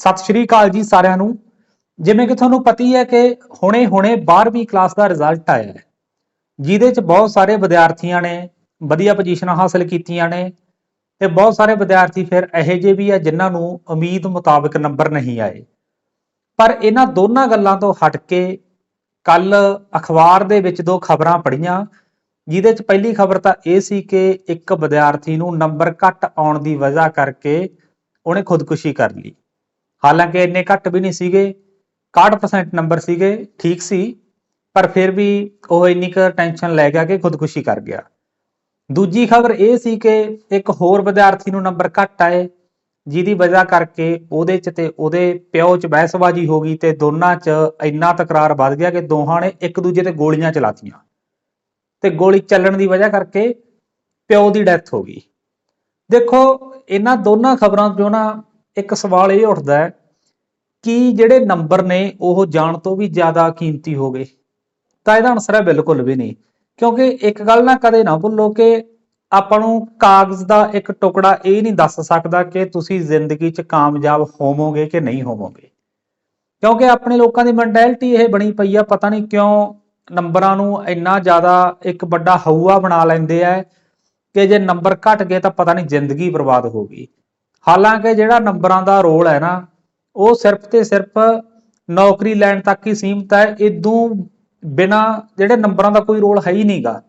ਸਤਿ ਸ਼੍ਰੀ ਅਕਾਲ ਜੀ ਸਾਰਿਆਂ ਨੂੰ। ਜਿਵੇਂ ਕਿ ਤੁਹਾਨੂੰ ਪਤੀ ਹੈ ਕਿ ਹੁਣੇ-ਹੁਣੇ 12ਵੀਂ ਕਲਾਸ ਦਾ ਰਿਜ਼ਲਟ ਆਇਆ ਹੈ। ਜਿਹਦੇ ਚ ਬਹੁਤ ਸਾਰੇ ਵਿਦਿਆਰਥੀਆਂ ਨੇ ਵਧੀਆ ਪੋਜੀਸ਼ਨਾਂ ਹਾਸਲ ਕੀਤੀਆਂ ਨੇ ਤੇ ਬਹੁਤ ਸਾਰੇ ਵਿਦਿਆਰਥੀ ਫਿਰ ਇਹੋ ਜਿਹੇ ਵੀ ਆ ਜਿਨ੍ਹਾਂ ਨੂੰ ਉਮੀਦ ਮੁਤਾਬਕ ਨੰਬਰ ਨਹੀਂ ਆਏ। ਪਰ ਇਹਨਾਂ ਦੋਨਾਂ ਗੱਲਾਂ ਤੋਂ ਹਟ ਕੇ ਕੱਲ ਅਖਬਾਰ ਦੇ ਵਿੱਚ ਦੋ ਖਬਰਾਂ ਪੜ੍ਹੀਆਂ, ਜਿਹਦੇ ਚ ਪਹਿਲੀ ਖਬਰ ਤਾਂ ਇਹ ਸੀ ਕਿ ਇੱਕ ਵਿਦਿਆਰਥੀ ਨੂੰ ਨੰਬਰ ਘੱਟ ਆਉਣ ਦੀ ਵਜ੍ਹਾ ਕਰਕੇ ਉਹਨੇ ਖੁਦਕੁਸ਼ੀ ਕਰ ਲਈ। ਹਾਲਾਂਕਿ ਇੰਨੇ ਘੱਟ ਵੀ ਨਹੀਂ ਸੀਗੇ 61% ਨੰਬਰ ਸੀਗੇ, ਠੀਕ ਸੀ, ਪਰ ਫਿਰ ਵੀ ਉਹ ਇੰਨੀ ਕੁ ਟੈਨਸ਼ਨ ਲੈ ਗਿਆ ਕਿ ਖੁਦਕੁਸ਼ੀ ਕਰ ਗਿਆ। ਦੂਜੀ ਖਬਰ ਇਹ ਸੀ ਕਿ ਇੱਕ ਹੋਰ ਵਿਦਿਆਰਥੀ ਨੂੰ ਨੰਬਰ ਘੱਟ ਆਏ, ਜਿਹਦੀ ਵਜ੍ਹਾ ਕਰਕੇ ਉਹਦੇ ਚ ਤੇ ਉਹਦੇ ਪਿਓ ਚ ਬਹਿਸਬਾਜ਼ੀ ਹੋ ਗਈ ਤੇ ਦੋਨਾਂ ਚ ਇੰਨਾ ਤਕਰਾਰ ਵੱਧ ਗਿਆ ਕਿ ਦੋਹਾਂ ਨੇ ਇੱਕ ਦੂਜੇ ਤੇ ਗੋਲੀਆਂ ਚਲਾਤੀਆਂ। ਤੇ ਗੋਲੀ ਚੱਲਣ ਦੀ ਵਜ੍ਹਾ ਕਰਕੇ ਪਿਓ ਦੀ ਡੈਥ ਹੋ ਗਈ। ਦੇਖੋ, ਇਹਨਾਂ ਦੋਨਾਂ ਖਬਰਾਂ 'ਚੋਂ ਨਾ ਇੱਕ ਸਵਾਲ ਇਹ ਉੱਠਦਾ ਹੈ ਕਿ ਜਿਹੜੇ ਨੰਬਰ ਨੇ ਉਹ ਜਾਣ ਤੋਂ ਵੀ ਜ਼ਿਆਦਾ ਕੀਮਤੀ ਹੋ ਗਏ। ਤਾਂ ਇਹਦਾ ਆਨਸਰ ਹੈ ਬਿਲਕੁਲ ਵੀ ਨਹੀਂ। ਕਿਉਂਕਿ ਇੱਕ ਗੱਲ ਨਾ ਕਦੇ ਨਾ ਭੁੱਲੋ ਕਿ ਆਪਾਂ ਨੂੰ ਕਾਗਜ਼ ਦਾ ਇੱਕ ਟੁਕੜਾ ਇਹ ਨਹੀਂ ਦੱਸ ਸਕਦਾ ਕਿ ਤੁਸੀਂ ਜ਼ਿੰਦਗੀ 'ਚ ਕਾਮਯਾਬ ਹੋਵੋਗੇ ਕਿ ਨਹੀਂ ਹੋਵੋਗੇ। ਕਿਉਂਕਿ ਆਪਣੇ ਲੋਕਾਂ ਦੀ ਮੈਂਟੈਲਿਟੀ ਇਹ ਬਣੀ ਪਈ ਆ, ਪਤਾ ਨਹੀਂ ਕਿਉਂ ਨੰਬਰਾਂ ਨੂੰ ਇੰਨਾ ਜ਼ਿਆਦਾ ਇੱਕ ਵੱਡਾ ਹਊਆ ਬਣਾ ਲੈਂਦੇ ਆ ਕਿ ਜੇ ਨੰਬਰ ਘਟ ਗਏ ਤਾਂ ਪਤਾ ਨਹੀਂ ਜ਼ਿੰਦਗੀ ਬਰਬਾਦ ਹੋ ਗਈ। ਹਾਲਾਂਕਿ ਜਿਹੜਾ ਨੰਬਰਾਂ ਦਾ ਰੋਲ ਹੈ ਨਾ, ਉਹ ਸਿਰਫ ਤੇ ਸਿਰਫ ਨੌਕਰੀ ਲੈਣ ਤੱਕ ਹੀ ਸੀਮਤ ਹੈ ਇਦੋਂ ਬਿਨਾ ਜਿਹੜੇ ਨੰਬਰਾਂ ਦਾ ਕੋਈ ਰੋਲ ਹੈ ਹੀ ਨਹੀਂਗਾ।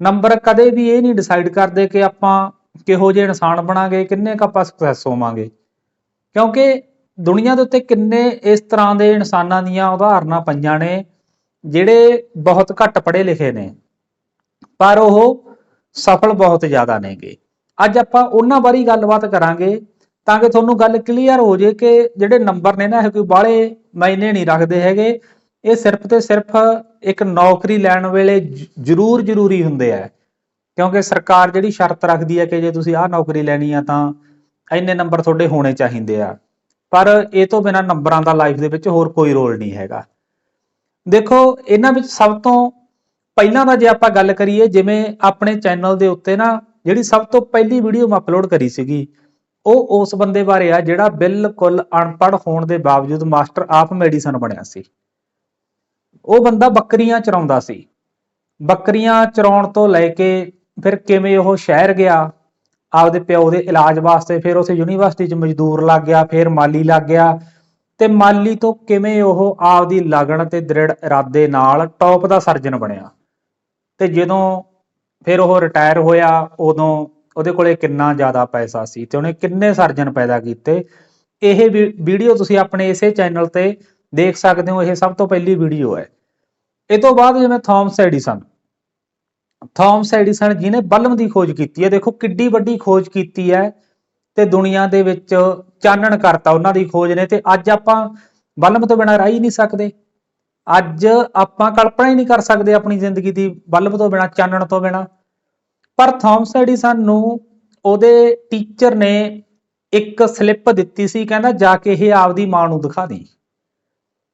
ਨੰਬਰ ਕਦੇ ਵੀ ਇਹ ਨਹੀਂ ਡਿਸਾਈਡ ਕਰਦੇ ਕਿ ਆਪਾਂ ਕਿਹੋ ਜਿਹੇ ਇਨਸਾਨ ਬਣਾਂਗੇ, ਕਿੰਨੇ ਕੁ ਆਪਾਂ ਸਕਸੈਸ ਹੋਵਾਂਗੇ। ਕਿਉਂਕਿ ਦੁਨੀਆ ਦੇ ਉੱਤੇ ਕਿੰਨੇ ਇਸ ਤਰ੍ਹਾਂ ਦੇ ਇਨਸਾਨਾਂ ਦੀਆਂ ਉਦਾਹਰਨਾਂ ਪਈਆਂ ਨੇ, ਜਿਹੜੇ ਬਹੁਤ ਘੱਟ ਪੜ੍ਹੇ ਲਿਖੇ ਨੇ, ਪਰ ਉਹ ਸਫਲ ਬਹੁਤ ਜ਼ਿਆਦਾ ਨੇਗੇ। ਅੱਜ ਆਪਾਂ ਉਹਨਾਂ ਬਾਰੇ ਗੱਲਬਾਤ ਕਰਾਂਗੇ ਤਾਂ ਕਿ ਤੁਹਾਨੂੰ ਗੱਲ ਕਲੀਅਰ ਹੋ ਜੇ ਕਿ ਜਿਹੜੇ ਨੰਬਰ ਨੇ ਨਾ, ਇਹ ਕੋਈ ਬਾਹਲੇ ਮਾਇਨੇ ਨਹੀਂ ਰੱਖਦੇ ਹੈਗੇ। ਇਹ ਸਿਰਫ ਤੇ ਸਿਰਫ ਇੱਕ ਨੌਕਰੀ ਲੈਣ ਵੇਲੇ ਜ਼ਰੂਰ ਜ਼ਰੂਰੀ ਹੁੰਦੇ ਆ। ਕਿਉਂਕਿ ਸਰਕਾਰ ਜਿਹੜੀ ਸ਼ਰਤ ਰੱਖਦੀ ਹੈ ਕਿ ਜੇ ਤੁਸੀਂ ਆਹ ਨੌਕਰੀ ਲੈਣੀ ਆ ਤਾਂ ਇੰਨੇ ਨੰਬਰ ਤੁਹਾਡੇ ਹੋਣੇ ਚਾਹੀਦੇ ਆ। ਪਰ ਇਹ ਤੋਂ ਬਿਨਾ ਨੰਬਰਾਂ ਦਾ ਲਾਈਫ ਦੇ ਵਿੱਚ ਹੋਰ ਕੋਈ ਰੋਲ ਨਹੀਂ ਹੈਗਾ। ਦੇਖੋ, ਇਹਨਾਂ ਵਿੱਚ ਸਭ ਤੋਂ ਪਹਿਲਾਂ ਤਾਂ ਜੇ ਆਪਾਂ ਗੱਲ ਕਰੀਏ, ਜਿਵੇਂ ਆਪਣੇ ਚੈਨਲ ਦੇ ਉੱਤੇ ਨਾ ਜਿਹੜੀ ਸਭ ਤੋਂ ਪਹਿਲੀ ਵੀਡੀਓ ਮੈਂ ਅਪਲੋਡ ਕਰੀ ਸੀਗੀ, ਉਹ ਉਸ ਬੰਦੇ ਬਾਰੇ ਆ ਜਿਹੜਾ ਬਿਲਕੁਲ ਅਨਪੜ੍ਹ ਹੋਣ ਦੇ ਬਾਵਜੂਦ ਮਾਸਟਰ ਆਫ ਮੈਡੀਸਨ ਬਣਿਆ ਸੀ। ਉਹ ਬੰਦਾ ਬੱਕਰੀਆਂ ਚਰਾਉਂਦਾ ਸੀ। ਬੱਕਰੀਆਂ ਚਰਾਉਣ ਤੋਂ ਲੈ ਕੇ ਫਿਰ ਕਿਵੇਂ ਉਹ ਸ਼ਹਿਰ ਗਿਆ, ਆਪਦੇ ਪਿਓ ਦੇ ਇਲਾਜ ਵਾਸਤੇ ਫਿਰ ਉਸੇ ਯੂਨੀਵਰਸਿਟੀ 'ਚ ਮਜ਼ਦੂਰ ਲੱਗ ਗਿਆ, ਫਿਰ ਮਾਲੀ ਲੱਗ ਗਿਆ ਤੇ ਮਾਲੀ ਤੋਂ ਕਿਵੇਂ ਉਹ ਆਪਦੀ ਲਗਨ ਤੇ ਦ੍ਰਿੜ ਇਰਾਦੇ ਨਾਲ ਟੌਪ ਦਾ ਸਰਜਨ ਬਣਿਆ। ਤੇ ਜਦੋਂ ਫਿਰ ਉਹ ਰਿਟਾਇਰ ਹੋਇਆ, ਉਦੋਂ ਉਹਦੇ ਕੋਲੇ ਕਿੰਨਾ ਜ਼ਿਆਦਾ ਪੈਸਾ ਸੀ ਤੇ ਉਹਨੇ ਕਿੰਨੇ ਸਰਜਨ ਪੈਦਾ ਕੀਤੇ। ਇਹ ਵੀਡੀਓ ਤੁਸੀਂ ਆਪਣੇ ਇਸੇ ਚੈਨਲ ਤੇ ਦੇਖ ਸਕਦੇ ਹੋ, ਇਹ ਸਭ ਤੋਂ ਪਹਿਲੀ ਵੀਡੀਓ ਹੈ। ਇਹ ਤੋਂ ਬਾਅਦ ਜਿਵੇਂ ਥਾਮਸ ਐਡੀਸਨ ਥਾਮਸ ਐਡੀਸਨ ਜਿਹਨੇ ਬਲਬ ਦੀ ਖੋਜ ਕੀਤੀ ਹੈ, ਦੇਖੋ ਕਿੱਡੀ ਵੱਡੀ ਖੋਜ ਕੀਤੀ ਹੈ ਤੇ ਦੁਨੀਆ ਦੇ ਵਿੱਚ ਚਾਨਣ ਕਰਤਾ ਉਹਨਾਂ ਦੀ ਖੋਜ ਨੇ ਤੇ ਅੱਜ ਆਪਾਂ ਬਲਬ ਤੋਂ ਬਿਨਾਂ ਰਹਿ ਹੀ ਨਹੀਂ ਸਕਦੇ। ਅੱਜ ਆਪਾਂ ਕਲਪਨਾ ਹੀ ਨਹੀਂ ਕਰ ਸਕਦੇ ਆਪਣੀ ਜ਼ਿੰਦਗੀ ਦੀ ਬਲਬ ਤੋਂ ਬਿਨਾਂ, ਚਾਨਣ ਤੋਂ ਬਿਨਾਂ। ਪਰ ਥਾਮਸ ਐਡੀਸਨ ਨੂੰ ਉਹਦੇ ਟੀਚਰ ਨੇ ਇੱਕ ਸਲਿੱਪ ਦਿੱਤੀ ਸੀ, ਕਹਿੰਦਾ ਜਾ ਕੇ ਇਹ ਆਪਦੀ ਮਾਂ ਨੂੰ ਦਿਖਾ ਦੇ।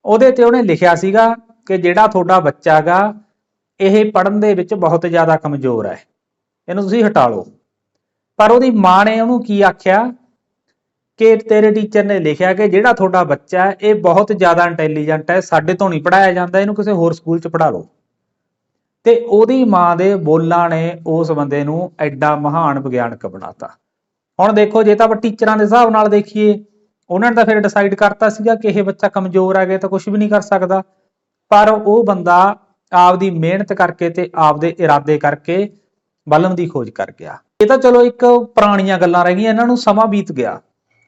ਉਹਦੇ ਤੇ ਉਹਨੇ ਲਿਖਿਆ ਸੀਗਾ ਕਿ ਜਿਹੜਾ ਤੁਹਾਡਾ ਬੱਚਾ ਗਾ, ਇਹ ਪੜ੍ਹਨ ਦੇ ਵਿੱਚ ਬਹੁਤ ਜ਼ਿਆਦਾ ਕਮਜ਼ੋਰ ਹੈ। ਇਹਨੂੰ ਤੁਸੀਂ ਹਟਾ ਲਓ। ਪਰ ਉਹਦੀ ਮਾਂ ਨੇ ਉਹਨੂੰ ਕੀ ਆਖਿਆ? ਕਿ ਤੇਰੇ ਟੀਚਰ ਨੇ ਲਿਖਿਆ ਕਿ ਜਿਹੜਾ ਤੁਹਾਡਾ ਬੱਚਾ ਹੈ, ਇਹ ਬਹੁਤ ਜ਼ਿਆਦਾ ਇੰਟੈਲੀਜੈਂਟ ਹੈ, ਸਾਡੇ ਤੋਂ ਨਹੀਂ ਪੜਾਇਆ ਜਾਂਦਾ, ਇਹਨੂੰ ਕਿਸੇ ਹੋਰ ਸਕੂਲ 'ਚ ਪੜ੍ਹਾ ਲਓ। ਤੇ ਉਹਦੀ ਮਾਂ ਦੇ ਬੋਲਾਂ ਨੇ ਉਸ ਬੰਦੇ ਨੂੰ ਐਡਾ ਮਹਾਨ ਵਿਗਿਆਨਕ ਬਣਾਤਾ। ਹੁਣ ਦੇਖੋ, ਜੇ ਤਾਂ ਆਪਾਂ ਟੀਚਰਾਂ ਦੇ ਹਿਸਾਬ ਨਾਲ ਦੇਖੀਏ, ਉਹਨਾਂ ਨੇ ਤਾਂ ਫਿਰ ਡਿਸਾਈਡ ਕਰਤਾ ਸੀਗਾ ਕਿ ਇਹ ਬੱਚਾ ਕਮਜ਼ੋਰ ਹੈਗਾ ਤਾਂ ਕੁਝ ਵੀ ਨਹੀਂ ਕਰ ਸਕਦਾ। ਪਰ ਉਹ ਬੰਦਾ ਆਪਦੀ ਮਿਹਨਤ ਕਰਕੇ ਤੇ ਆਪਦੇ ਇਰਾਦੇ ਕਰਕੇ ਬਲਮ ਦੀ ਖੋਜ ਕਰ ਗਿਆ। ਇਹ ਤਾਂ ਚਲੋ ਇੱਕ ਪੁਰਾਣੀਆਂ ਗੱਲਾਂ ਰਹਿ ਗਈਆਂ, ਇਹਨਾਂ ਨੂੰ ਸਮਾਂ ਬੀਤ ਗਿਆ।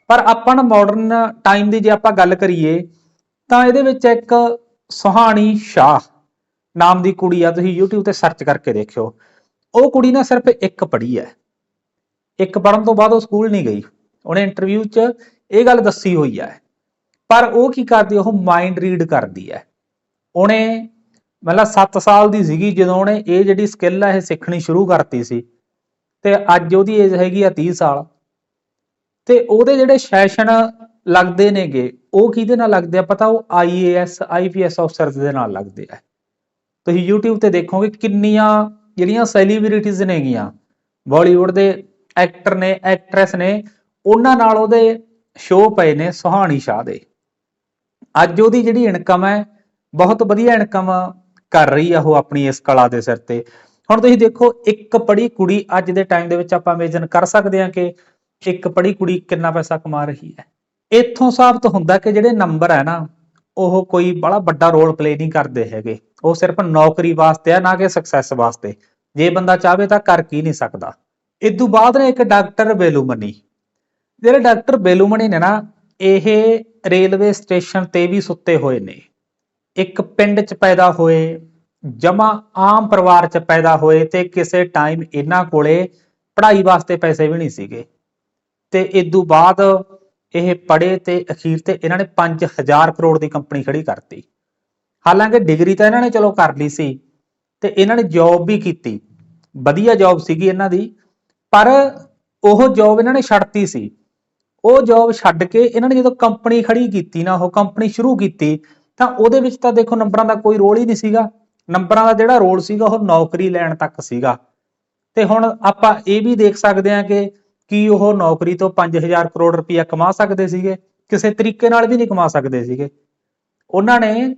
ਪਰ ਆਪਾਂ ਨਾ ਮਾਡਰਨ ਟਾਈਮ ਦੀ ਜੇ ਆਪਾਂ ਗੱਲ ਕਰੀਏ, ਤਾਂ ਇਹਦੇ ਵਿੱਚ ਇੱਕ ਸੁਹਾਣੀ ਸ਼ਾਹ ਨਾਮ ਦੀ ਕੁੜੀ ਆ, ਤੁਸੀਂ YouTube ਤੇ ਸਰਚ ਕਰਕੇ ਦੇਖਿਓ। ਉਹ ਕੁੜੀ ਨਾ ਸਿਰਫ ਇੱਕ ਪੜ੍ਹੀ ਹੈ। ਇੱਕ ਪੜਨ ਤੋਂ ਬਾਅਦ ਉਹ ਸਕੂਲ ਨਹੀਂ ਗਈ। ਉਹਨੇ ਇੰਟਰਵਿਊ 'ਚ ਇਹ ਗੱਲ ਦੱਸੀ ਹੋਈ ਹੈ। ਪਰ ਉਹ ਕੀ ਕਰਦੀ ਉਹ ਮਾਈਂਡ ਰੀਡ ਕਰਦੀ ਹੈ। ਉਹਨੇ ਮਤਲਬ 7 ਸਾਲ ਦੀ ਸੀਗੀ ਜਦੋਂ ਉਹਨੇ ਇਹ ਜਿਹੜੀ ਸਕਿੱਲ ਹੈ ਇਹ ਸਿੱਖਣੀ ਸ਼ੁਰੂ ਕਰਤੀ ਸੀ। ਤੇ ਅੱਜ ਉਹਦੀ ਏਜ ਹੈਗੀ ਆ 30 ਸਾਲ। ਤੇ ਉਹਦੇ ਜਿਹੜੇ ਸੈਸ਼ਨ ਲੱਗਦੇ ਨੇਗੇ, ਉਹ ਕਿਹਦੇ ਨਾਲ ਲੱਗਦੇ ਆ? ਪਤਾ ਉਹ IAS IPS ਅਫਸਰਸ ਦੇ ਨਾਲ ਲੱਗਦੇ ਆ। ਤੁਸੀਂ YouTube ਤੇ ਦੇਖੋਗੇ ਕਿੰਨੀਆਂ ਜਿਹੜੀਆਂ ਸੈਲੀਬ੍ਰਿਟੀਜ਼ ਨੇਗੀਆਂ ਬਾਲੀਵੁੱਡ ਦੇ ਐਕਟਰ ਨੇ ਐਕਟਰੈਸ ਨੇ, ਉਹਨਾਂ ਨਾਲ ਉਹਦੇ ਸ਼ੋਅ ਪਏ ਨੇ ਸੁਹਾਣੀ ਸ਼ਾਹ ਦੇ। ਅੱਜ ਉਹਦੀ ਜਿਹੜੀ ਇਨਕਮ ਹੈ, ਬਹੁਤ ਵਧੀਆ ਇਨਕਮ ਕਰ ਰਹੀ ਆ ਉਹ ਆਪਣੀ ਇਸ ਕਲਾ ਦੇ ਸਿਰ ਤੇ। ਹੁਣ ਤੁਸੀਂ ਦੇਖੋ, ਇੱਕ ਪੜ੍ਹੀ ਕੁੜੀ ਅੱਜ ਦੇ ਟਾਈਮ ਦੇ ਵਿੱਚ ਆਪਾਂ ਇਮੇਜਿਨ ਕਰ ਸਕਦੇ ਹਾਂ ਕਿ ਇੱਕ ਪੜ੍ਹੀ ਕੁੜੀ ਕਿੰਨਾ ਪੈਸਾ ਕਮਾ ਰਹੀ ਹੈ। ਇੱਥੋਂ ਸਾਬਤ ਹੁੰਦਾ ਕਿ ਜਿਹੜੇ ਨੰਬਰ ਹੈ ਨਾ, ਉਹ ਕੋਈ ਬੜਾ ਵੱਡਾ ਰੋਲ ਪਲੇ ਨਹੀਂ ਕਰਦੇ ਹੈਗੇ। ਉਹ ਸਿਰਫ ਨੌਕਰੀ ਵਾਸਤੇ ਆ, ਨਾ ਕਿ ਸਕਸੈਸ ਵਾਸਤੇ। ਜੇ ਬੰਦਾ ਚਾਹਵੇ ਤਾਂ ਕਰ ਕੀ ਨਹੀਂ ਸਕਦਾ। ਇਦੋਂ ਬਾਅਦ ਨੇ ਇੱਕ ਡਾਕਟਰ ਬੇਲੂਮਨੀ। ਜਿਹੜੇ ਡਾਕਟਰ ਬੇਲੂਮਨੀ ਨੇ ਨਾ, ਇਹ ਰੇਲਵੇ ਸਟੇਸ਼ਨ ਤੇ ਵੀ ਸੁੱਤੇ ਹੋਏ ਨੇ। ਇੱਕ ਪਿੰਡ 'ਚ ਪੈਦਾ ਹੋਏ, ਜਮਾ ਆਮ ਪਰਿਵਾਰ 'ਚ ਪੈਦਾ ਹੋਏ ਤੇ ਕਿਸੇ ਟਾਈਮ ਇਹਨਾਂ ਕੋਲੇ ਪੜ੍ਹਾਈ ਵਾਸਤੇ ਪੈਸੇ ਵੀ ਨਹੀਂ ਸੀਗੇ। ਤੇ ਤੋਂ ਬਾਅਦ ਇਹ ਪੜ੍ਹੇ ਤੇ ਅਖੀਰ ਤੇ ਇਹਨਾਂ ਨੇ 5000 ਕਰੋੜ ਦੀ ਕੰਪਨੀ ਖੜੀ ਕਰਤੀ। ਹਾਲਾਂਕਿ ਡਿਗਰੀ ਤਾਂ ਇਹਨਾਂ ਨੇ ਚਲੋ ਕਰ ਲਈ ਸੀ ਤੇ ਇਹਨਾਂ ਨੇ ਜੌਬ ਵੀ ਕੀਤੀ। ਵਧੀਆ ਜੌਬ ਸੀਗੀ ਇਹਨਾਂ ਦੀ, ਪਰ ਉਹ ਜੌਬ ਇਹਨਾਂ ਨੇ ਛੱਡਤੀ ਸੀ। ਉਹ ਜੌਬ ਛੱਡ ਕੇ ਇਹਨਾਂ ਨੇ ਜਦੋਂ ਕੰਪਨੀ ਖੜੀ ਕੀਤੀ ਨਾ, ਉਹ ਕੰਪਨੀ ਸ਼ੁਰੂ ਕੀਤੀ, ਤਾਂ ਉਹਦੇ ਵਿੱਚ ਤਾਂ ਦੇਖੋ ਨੰਬਰਾਂ ਦਾ ਕੋਈ ਰੋਲ ਹੀ ਨਹੀਂ ਸੀਗਾ। ਨੰਬਰਾਂ ਦਾ ਜਿਹੜਾ ਰੋਲ ਸੀਗਾ, ਉਹ ਨੌਕਰੀ ਲੈਣ ਤੱਕ ਸੀਗਾ। ਤੇ ਹੁਣ ਆਪਾਂ ਇਹ ਵੀ ਦੇਖ ਸਕਦੇ ਹਾਂ ਕਿ ਕੀ ਉਹ ਨੌਕਰੀ ਤੋਂ 5000 ਕਰੋੜ ਰੁਪਇਆ ਕਮਾ ਸਕਦੇ ਸੀਗੇ? ਕਿਸੇ ਤਰੀਕੇ ਨਾਲ ਵੀ ਨਹੀਂ ਕਮਾ ਸਕਦੇ ਸੀਗੇ। ਉਹਨਾਂ ਨੇ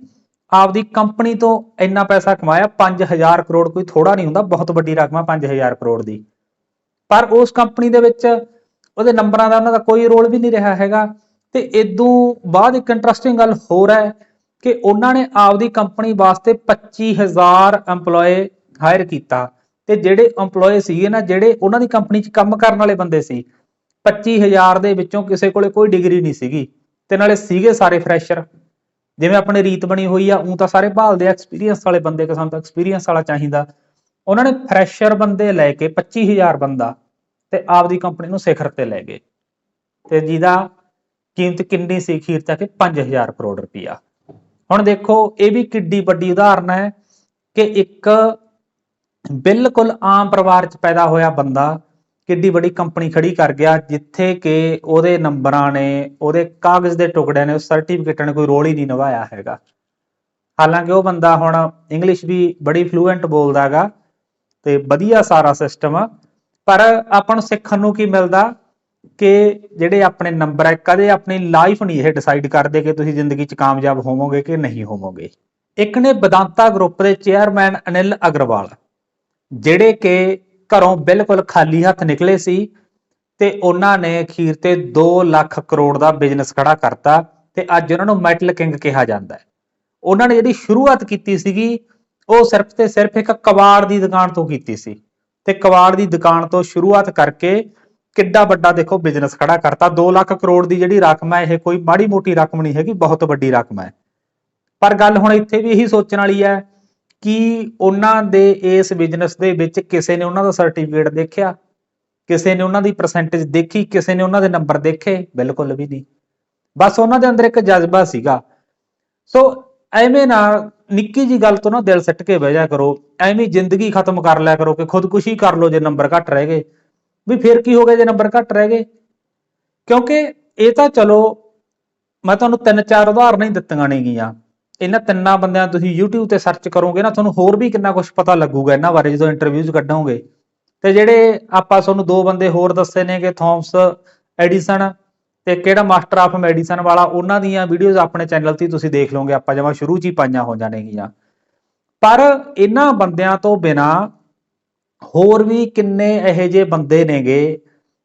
ਆਪਦੀ ਕੰਪਨੀ ਤੋਂ ਇੰਨਾ ਪੈਸਾ ਕਮਾਇਆ 5000 ਕਰੋੜ ਕੋਈ ਥੋੜਾ ਨਹੀਂ ਹੁੰਦਾ, ਬਹੁਤ ਵੱਡੀ ਰਕਮ ਆ 5000 ਕਰੋੜ ਦੀ। ਪਰ ਉਸ ਕੰਪਨੀ ਦੇ ਵਿੱਚ ਉਹਦੇ ਨੰਬਰਾਂ ਦਾ ਉਹਨਾਂ ਦਾ ਕੋਈ ਰੋਲ ਵੀ ਨਹੀਂ ਰਿਹਾ ਹੈਗਾ। ਤੇ ਇਦੋਂ ਬਾਅਦ ਇੱਕ ਇੰਟਰਸਟਿੰਗ ਗੱਲ ਹੋਰ ਹੈ ਕਿ ਉਹਨਾਂ ਨੇ ਆਪਦੀ ਕੰਪਨੀ ਵਾਸਤੇ 25000 EMPLOYE ਹਾਇਰ ਕੀਤਾ। ਤੇ ਜਿਹੜੇ EMPLOYE ਸੀਗੇ ਨਾ, ਜਿਹੜੇ ਉਹਨਾਂ ਦੀ ਕੰਪਨੀ 'ਚ ਕੰਮ ਕਰਨ ਵਾਲੇ ਬੰਦੇ ਸੀ 25000 ਦੇ ਵਿੱਚੋਂ ਕਿਸੇ ਕੋਲੇ ਕੋਈ ਡਿਗਰੀ ਨਹੀਂ ਸੀਗੀ। ਤੇ ਨਾਲੇ ਸੀਗੇ ਸਾਰੇ ਫਰੈਸ਼ਰ ਜਿਵੇਂ ਆਪਣੇ ਰੀਤ ਬਣੀ ਹੋਈ ਆ ਉਹ ਤਾਂ ਸਾਰੇ ਭਾਲਦੇ ਆ ਐਕਸਪੀਰੀਅੰਸ ਵਾਲੇ ਬੰਦੇ, ਕਿ ਸਾਨੂੰ ਤਾਂ ਐਕਸਪੀਰੀਅੰਸ ਵਾਲਾ ਚਾਹੀਦਾ। ਉਹਨਾਂ ਨੇ ਫਰੈਸ਼ਰ ਬੰਦੇ ਲੈ ਕੇ 25000 ਬੰਦਾ ਤੇ ਆਪਦੀ ਕੰਪਨੀ ਨੂੰ ਸਿਖਰ ਤੇ ਲੈ ਗਏ। ਤੇ ਜਿਹਦਾ ਕੀਮਤ ਕਿੰਨੀ ਸੀ, ਅਖੀਰ ਤੱਕ 5000 ਕਰੋੜ ਰੁਪਇਆ ਹੁਣ ਦੇਖੋ, ਇਹ ਵੀ ਕਿੱਡੀ ਵੱਡੀ ਉਦਾਹਰਨ ਹੈ ਕਿ ਇੱਕ ਬਿਲਕੁਲ ਆਮ ਪਰਿਵਾਰ 'ਚ ਪੈਦਾ ਹੋਇਆ ਬੰਦਾ ਕਿੱਡੀ ਵੱਡੀ ਕੰਪਨੀ ਖੜੀ ਕਰ ਗਿਆ, ਜਿੱਥੇ ਕਿ ਉਹਦੇ ਨੰਬਰਾਂ ਨੇ, ਉਹਦੇ ਕਾਗਜ਼ ਦੇ ਟੁਕੜਿਆਂ ਨੇ ਉਸ ਸਰਟੀਫਿਕੇਟਾਂ ਨੇ ਕੋਈ ਰੋਲ ਹੀ ਨਹੀਂ ਨਿਭਾਇਆ ਹੈਗਾ। ਹਾਲਾਂਕਿ ਉਹ ਬੰਦਾ ਹੁਣ ਇੰਗਲਿਸ਼ ਵੀ ਬੜੀ ਫਲੂਐਂਟ ਬੋਲਦਾ ਹੈਗਾ ਤੇ ਵਧੀਆ ਸਾਰਾ ਸਿਸਟਮ ਆ, ਪਰ ਆਪਾਂ ਨੂੰ ਸਿੱਖਣ ਨੂੰ ਕੀ ਮਿਲਦਾ ਕਿ ਜਿਹੜੇ ਆਪਣੇ ਨੰਬਰ ਹੈ ਕਦੇ ਆਪਣੀ ਲਾਈਫ ਨਹੀਂ ਇਹ ਡਿਸਾਈਡ ਕਰਦੇ ਕਿ ਤੁਸੀਂ ਜ਼ਿੰਦਗੀ 'ਚ ਕਾਮਯਾਬ ਹੋਵੋਗੇ ਕਿ ਨਹੀਂ ਹੋਵੋਗੇ। ਇੱਕ ਨੇ ਬਦਾਂਤਾ ਗਰੁੱਪ ਦੇ ਚੇਅਰਮੈਨ ਅਨਿਲ ਅਗਰਵਾਲ। ਜਿਹੜੇ ਕਿ ਘਰੋਂ ਬਿਲਕੁਲ ਖਾਲੀ ਹੱਥ ਨਿਕਲੇ ਸੀ ਤੇ ਉਹਨਾਂ ਨੇ ਅਖੀਰ ਤੇ 2 ਲੱਖ ਕਰੋੜ ਦਾ ਬਿਜ਼ਨਸ ਖੜਾ ਕਰਤਾ ਤੇ ਅੱਜ ਉਹਨਾਂ ਨੂੰ ਮੈਟਲ ਕਿੰਗ ਕਿਹਾ ਜਾਂਦਾ ਹੈ। ਉਹਨਾਂ ਨੇ ਜਿਹੜੀ ਸ਼ੁਰੂਆਤ ਕੀਤੀ ਸੀਗੀ, ਉਹ ਸਿਰਫ ਤੇ ਸਿਰਫ ਇੱਕ ਕਬਾੜ ਦੀ ਦੁਕਾਨ ਤੋਂ ਕੀਤੀ ਸੀ ਤੇ ਕਬਾੜ ਦੀ ਦੁਕਾਨ ਤੋਂ ਸ਼ੁਰੂਆਤ ਕਰਕੇ ਕਿੱਡਾ ਵੱਡਾ ਦੇਖੋ ਬਿਜ਼ਨਸ ਖੜਾ ਕਰਤਾ। 2 ਲੱਖ ਕਰੋੜ ਦੀ ਜਿਹੜੀ ਰਕਮ ਹੈ, ਇਹ ਕੋਈ ਮਾੜੀ ਮੋਟੀ ਰਕਮ ਨਹੀਂ ਹੈਗੀ, ਬਹੁਤ ਵੱਡੀ ਰਕਮ ਹੈ। ਪਰ ਗੱਲ ਹੁਣ ਇੱਥੇ ਵੀ ਇਹੀ ਸੋਚਣ ਵਾਲੀ ਹੈ ਕਿ ਉਹਨਾਂ ਦੇ ਇਸ ਬਿਜ਼ਨਸ ਦੇ ਵਿੱਚ ਕਿਸੇ ਨੇ ਉਹਨਾਂ ਦਾ ਸਰਟੀਫਿਕੇਟ ਦੇਖਿਆ? ਕਿਸੇ ਨੇ ਉਹਨਾਂ ਦੀ ਪਰਸੈਂਟੇਜ ਦੇਖੀ? ਕਿਸੇ ਨੇ ਉਹਨਾਂ ਦੇ ਨੰਬਰ ਦੇਖੇ? ਬਿਲਕੁਲ ਵੀ ਨਹੀਂ। ਬਸ ਉਹਨਾਂ ਦੇ ਅੰਦਰ ਇੱਕ ਜਜ਼ਬਾ ਸੀਗਾ। ਸੋ ਐਵੇਂ ਨਾ ਨਿੱਕੀ ਜੀ ਗੱਲ ਤੋਂ ਨਾ ਦਿਲ ਸੱਟ ਕੇ ਬਹਿ ਜਾ ਕਰੋ। ਐਵੇਂ ਜ਼ਿੰਦਗੀ ਖਤਮ ਕਰ ਲਿਆ ਕਰੋ ਕਿ ਖੁਦਕੁਸ਼ੀ ਕਰ ਲਓ ਜੇ ਨੰਬਰ ਘੱਟ ਰਹਿ ਗਏ। ਵੀ ਫਿਰ ਕੀ ਹੋ ਗਿਆ ਜੇ ਨੰਬਰ ਘੱਟ ਰਹਿ ਗਏ? ਕਿਉਂਕਿ ਇਹ ਤਾਂ ਚਲੋ, ਮੈਂ ਤੁਹਾਨੂੰ ਤਿੰਨ ਚਾਰ ਉਦਾਹਰਨਾਂ ਹੀ ਦਿੱਤੀਆਂ ਨੇਗੀਆਂ। ਇਹਨਾਂ ਤਿੰਨਾਂ ਬੰਦਿਆਂ ਤੁਸੀਂ YouTube ਤੇ ਸਰਚ ਕਰੋਗੇ ਨਾ, ਤੁਹਾਨੂੰ ਹੋਰ ਵੀ ਕਿੰਨਾ ਕੁਝ ਪਤਾ ਲੱਗੂਗਾ ਇਹਨਾਂ ਬਾਰੇ ਜਦੋਂ ਇੰਟਰਵਿਊਜ਼ ਕੱਢੋਗੇ। ਤੇ ਜਿਹੜੇ ਆਪਾਂ ਤੁਹਾਨੂੰ ਦੋ ਬੰਦੇ ਹੋਰ ਦੱਸੇ ਨੇ ਕਿ ਥੌਮਸ ਐਡੀਸਨ ਤੇ ਕਿਹੜਾ ਮਾਸਟਰ ਆਫ ਮੈਡੀਸਨ ਵਾਲਾ, ਉਹਨਾਂ ਦੀਆਂ ਵੀਡੀਓਜ਼ ਆਪਣੇ ਚੈਨਲ ਤੇ ਤੁਸੀਂ ਦੇਖ ਲਓਗੇ, ਆਪਾਂ ਜਮਾ ਸ਼ੁਰੂ 'ਚ ਹੀ ਪਾਈਆਂ ਹੋ ਜਾਣਗੀਆਂ। ਪਰ ਇਹਨਾਂ ਬੰਦਿਆਂ ਤੋਂ ਬਿਨਾ ਹੋਰ ਵੀ ਕਿੰਨੇ ਇਹੋ ਜਿਹੇ ਬੰਦੇ ਨੇਗੇ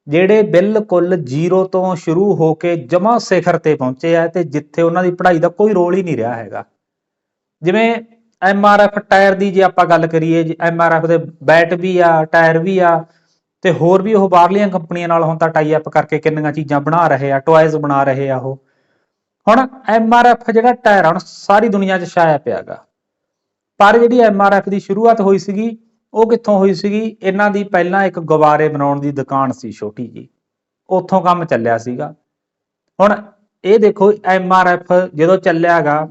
ਜਿਹੜੇ ਬਿਲਕੁਲ ਜ਼ੀਰੋ ਤੋਂ ਸ਼ੁਰੂ ਹੋ ਕੇ ਜਮਾ ਸਿਖਰ ਤੇ ਪਹੁੰਚੇ ਆ ਤੇ ਜਿੱਥੇ ਉਹਨਾਂ ਦੀ ਪੜ੍ਹਾਈ ਦਾ ਕੋਈ ਰੋਲ ਹੀ ਨਹੀਂ ਰਿਹਾ ਹੈਗਾ। ਜਿਵੇਂ ਐਮਆਰਐਫ ਟਾਇਰ ਦੀ ਜੇ ਆਪਾਂ ਗੱਲ ਕਰੀਏ ਐਮਆਰਐਫ ਦੇ ਬੈਟ ਵੀ ਆ, ਟਾਇਰ ਵੀ ਆ, ਤੇ ਹੋਰ ਵੀ ਉਹ ਬਾਹਰਲੀਆਂ ਕੰਪਨੀਆਂ ਨਾਲ ਹੁਣ ਤਾਂ ਟਾਈ ਅਪ ਕਰਕੇ ਕਿੰਨੀਆਂ ਚੀਜ਼ਾਂ ਬਣਾ ਰਹੇ ਆ ਟੌਇਜ਼ ਬਣਾ ਰਹੇ ਆ ਉਹ। ਹੁਣ ਐਮਆਰਐਫ ਜਿਹੜਾ ਟਾਇਰ ਆ, ਹੁਣ ਸਾਰੀ ਦੁਨੀਆ 'ਚ ਛਾਇਆ ਪਿਆਗਾ ਪਰ ਜਿਹੜੀ ਐਮਆਰਐਫ ਦੀ ਸ਼ੁਰੂਆਤ ਹੋਈ ਸੀਗੀ ਉਹ ਕਿੱਥੋਂ ਹੋਈ ਸੀਗੀ? ਇਹਨਾਂ ਦੀ ਪਹਿਲਾਂ ਇੱਕ ਗਵਾਰੇ ਬਣਾਉਣ ਦੀ ਦੁਕਾਨ ਸੀ ਛੋਟੀ ਜੀ। ਉੱਥੋਂ ਕੰਮ ਚੱਲਿਆ ਸੀਗਾ। ਹੁਣ ਇਹ ਦੇਖੋ, ਐਮ ਆਰ ਐਫ ਜਦੋਂ ਚੱਲਿਆਗਾ,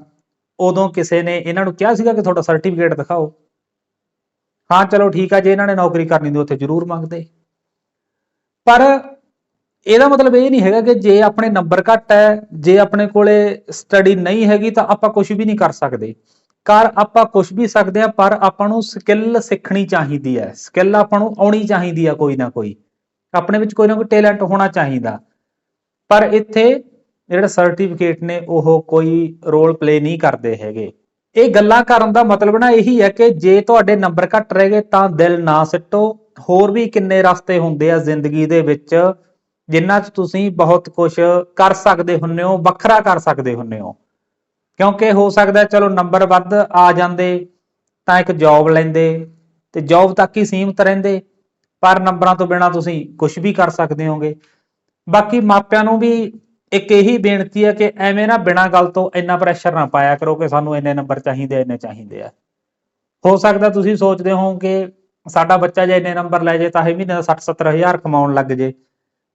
ਉਦੋਂ ਕਿਸੇ ਨੇ ਇਹਨਾਂ ਨੂੰ ਕਿਹਾ ਸੀਗਾ ਕਿ ਤੁਹਾਡਾ ਸਰਟੀਫਿਕੇਟ ਦਿਖਾਓ। ਹਾਂ, ਚਲੋ ਠੀਕ ਆ, ਜੇ ਇਹਨਾਂ ਨੇ ਨੌਕਰੀ ਕਰਨੀ ਦੀ ਉੱਥੇ ਜ਼ਰੂਰ ਮੰਗਦੇ। ਪਰ ਇਹਦਾ ਮਤਲਬ ਇਹ ਨਹੀਂ ਹੈਗਾ ਕਿ ਜੇ ਆਪਣੇ ਨੰਬਰ ਘੱਟ ਹੈ, ਜੇ ਆਪਣੇ ਕੋਲੇ ਸਟੱਡੀ ਨਹੀਂ ਹੈਗੀ, ਤਾਂ ਆਪਾਂ ਕੁਝ ਵੀ ਨਹੀਂ ਕਰ ਸਕਦੇ। ਕਰ ਆਪਾਂ ਕੁਝ ਵੀ ਸਕਦੇ ਆ ਪਰ ਆਪਾਂ ਨੂੰ ਸਕਿੱਲ ਸਿੱਖਣੀ ਚਾਹੀਦੀ ਹੈ। ਸਕਿੱਲ ਆਪਾਂ ਨੂੰ ਆਉਣੀ ਚਾਹੀਦੀ ਆ ਕੋਈ ਨਾ ਕੋਈ। ਆਪਣੇ ਵਿੱਚ ਕੋਈ ਨਾ ਕੋਈ ਟੈਲੈਂਟ ਹੋਣਾ ਚਾਹੀਦਾ। ਪਰ ਇੱਥੇ ਜਿਹੜੇ ਸਰਟੀਫਿਕੇਟ ਨੇ, ਉਹ ਕੋਈ ਰੋਲ ਪਲੇ ਨਹੀਂ ਕਰਦੇ ਹੈਗੇ। ਇਹ ਗੱਲਾਂ ਕਰਨ ਦਾ ਮਤਲਬ ਨਾ ਇਹੀ ਹੈ ਕਿ ਜੇ ਤੁਹਾਡੇ ਨੰਬਰ ਘੱਟ ਰਹਿ ਗਏ, ਤਾਂ ਦਿਲ ਨਾ ਸਿੱਟੋ। ਹੋਰ ਵੀ ਕਿੰਨੇ ਰਸਤੇ ਹੁੰਦੇ ਆ ਜ਼ਿੰਦਗੀ ਦੇ ਵਿੱਚ ਜਿਨ੍ਹਾਂ 'ਚ ਤੁਸੀਂ ਬਹੁਤ ਕੁਝ ਕਰ ਸਕਦੇ ਹੁੰਨੇ ਹੋ, ਵੱਖਰਾ ਕਰ ਸਕਦੇ ਹੁੰਨੇ ਹੋ। ਕਿਉਂਕਿ ਹੋ ਸਕਦਾ ਚਲੋ ਨੰਬਰ ਵੱਧ ਆ ਜਾਂਦੇ, ਤਾਂ ਇੱਕ ਜੌਬ ਲੈਂਦੇ, ਤੇ ਜੌਬ ਤੱਕ ਹੀ ਸੀਮਤ ਰਹਿੰਦੇ, ਪਰ ਨੰਬਰਾਂ ਤੋਂ ਬਿਨਾ ਤੁਸੀਂ ਕੁਝ ਵੀ ਕਰ ਸਕਦੇ ਹੋਗੇ। ਬਾਕੀ ਮਾਪਿਆਂ ਨੂੰ ਵੀ ਇੱਕ ਇਹੀ ਬੇਨਤੀ ਹੈ ਕਿ ਐਵੇਂ ਨਾ ਬਿਨਾਂ ਗੱਲ ਤੋਂ ਇੰਨਾ ਪ੍ਰੈਸ਼ਰ ਨਾ ਪਾਇਆ ਕਰੋ ਕਿ ਸਾਨੂੰ ਇੰਨੇ ਨੰਬਰ ਚਾਹੀਦੇ, ਇੰਨੇ ਚਾਹੀਦੇ ਆ। ਹੋ ਸਕਦਾ ਤੁਸੀਂ ਸੋਚਦੇ ਹੋ ਕਿ ਸਾਡਾ ਬੱਚਾ ਜੇ ਇੰਨੇ ਨੰਬਰ ਲੈ ਜੇ ਤਾਂ ਇਹ ਮਹੀਨੇ ਦਾ 60 70 ਹਜ਼ਾਰ ਕਮਾਉਣ ਲੱਗ ਜੇ।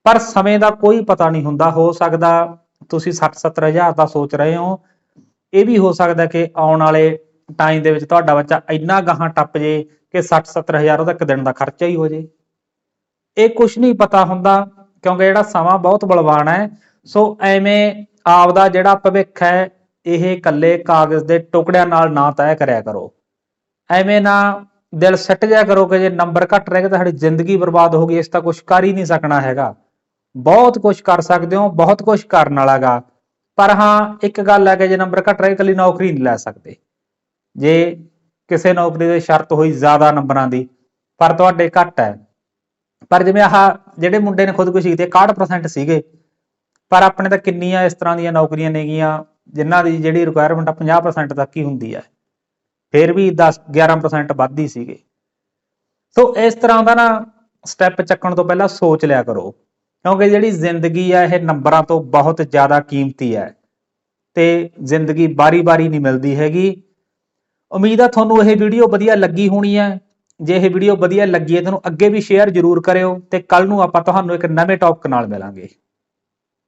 ਪਰ ਸਮੇਂ ਦਾ ਕੋਈ ਪਤਾ ਨਹੀਂ ਹੁੰਦਾ, ਹੋ ਸਕਦਾ ਤੁਸੀਂ 60 70 ਹਜ਼ਾਰ ਦਾ ਸੋਚ ਰਹੇ ਹੋ ਇਹ ਵੀ ਹੋ ਸਕਦਾ ਕਿ ਆਉਣ ਵਾਲੇ ਟਾਈਮ ਦੇ ਵਿੱਚ ਤੁਹਾਡਾ ਬੱਚਾ ਇੰਨਾ ਗਾਹਾਂ ਟੱਪ ਜੇ ਕਿ 60 70 ਹਜ਼ਾਰ ਉਹਦਾ ਇੱਕ ਦਿਨ ਦਾ ਖਰਚਾ ਹੀ ਹੋ ਜੇ। ਇਹ ਕੁਝ ਨਹੀਂ ਪਤਾ ਹੁੰਦਾ ਕਿਉਂਕਿ ਜਿਹੜਾ ਸਮਾਂ ਬਹੁਤ ਬਲਵਾਨ ਹੈ। ਸੋ ਐਵੇਂ ਆਪਦਾ ਜਿਹੜਾ ਭਵਿੱਖ ਹੈ, ਇਹ ਇਕੱਲੇ ਕਾਗਜ਼ ਦੇ ਟੁਕੜਿਆਂ ਨਾਲ ਨਾ ਤੈਅ ਕਰਿਆ ਕਰੋ। ਐਵੇਂ ਨਾ ਦਿਲ ਸੱਟ ਜਾ ਕਰੋ ਕਿ ਜੇ ਨੰਬਰ ਘੱਟ ਰਹਿ ਗਏ ਤਾਂ ਸਾਡੀ ਜ਼ਿੰਦਗੀ ਬਰਬਾਦ ਹੋ ਗਈ, ਇਸ ਤਾਂ ਕੁਝ ਕਰ ਹੀ ਨਹੀਂ ਸਕਣਾ ਹੈਗਾ। ਬਹੁਤ ਕੁਝ ਕਰ ਸਕਦੇ ਹੋ, ਬਹੁਤ ਕੁਝ ਕਰਨ ਵਾਲਾਗਾ ਪਰ ਹਾਂ, ਇੱਕ ਗੱਲ ਹੈ ਕਿ ਜੇ ਨੰਬਰ ਘੱਟ ਰਹੇ, ਇਕੱਲੀ ਨੌਕਰੀ ਨਹੀਂ ਲੈ ਸਕਦੇ। ਜੇ ਕਿਸੇ ਨੌਕਰੀ ਦੀ ਸ਼ਰਤ ਹੋਈ ਜ਼ਿਆਦਾ ਨੰਬਰਾਂ ਦੀ, ਪਰ ਤੁਹਾਡੇ ਘੱਟ ਹੈ। ਪਰ ਜਿਵੇਂ ਆਹ ਜਿਹੜੇ ਮੁੰਡੇ ਨੇ ਖੁਦਕੁਸ਼ੀ ਕੀਤੀ 61% ਸੀਗੇ, ਪਰ ਆਪਣੇ ਤਾਂ ਕਿੰਨੀਆਂ ਇਸ ਤਰ੍ਹਾਂ ਦੀਆਂ ਨੌਕਰੀਆਂ ਨੇਗੀਆਂ, ਜਿਨ੍ਹਾਂ ਦੀ ਜਿਹੜੀ ਰਿਕੁਆਇਰਮੈਂਟ ਆ 50% ਤੱਕ ਹੀ ਹੁੰਦੀ ਹੈ। ਫਿਰ ਵੀ 10 11% ਵੱਧ ਹੀ ਸੀਗੇ। ਸੋ ਇਸ ਤਰ੍ਹਾਂ ਦਾ ਨਾ ਸਟੈਪ ਚੱਕਣ ਤੋਂ ਪਹਿਲਾਂ ਸੋਚ ਲਿਆ ਕਰੋ। ਕਿਉਂਕਿ ਜਿਹੜੀ ਜ਼ਿੰਦਗੀ ਆ, ਇਹ ਨੰਬਰਾਂ ਤੋਂ ਬਹੁਤ ਜ਼ਿਆਦਾ ਕੀਮਤੀ ਹੈ ਤੇ ਜ਼ਿੰਦਗੀ ਬਾਰੀ-ਬਾਰੀ ਨਹੀਂ ਮਿਲਦੀ ਹੈਗੀ। ਉਮੀਦ ਆ ਤੁਹਾਨੂੰ ਇਹ ਵੀਡੀਓ ਵਧੀਆ ਲੱਗੀ ਹੋਣੀ ਹੈ। ਜੇ ਇਹ ਵੀਡੀਓ ਵਧੀਆ ਲੱਗੀ ਹੈ, ਤੁਹਾਨੂੰ ਅੱਗੇ ਵੀ ਸ਼ੇਅਰ ਜ਼ਰੂਰ ਕਰਿਓ ਤੇ ਕੱਲ ਨੂੰ ਆਪਾਂ ਤੁਹਾਨੂੰ ਇੱਕ ਨਵੇਂ ਟੌਪਿਕ ਨਾਲ ਮਿਲਾਂਗੇ।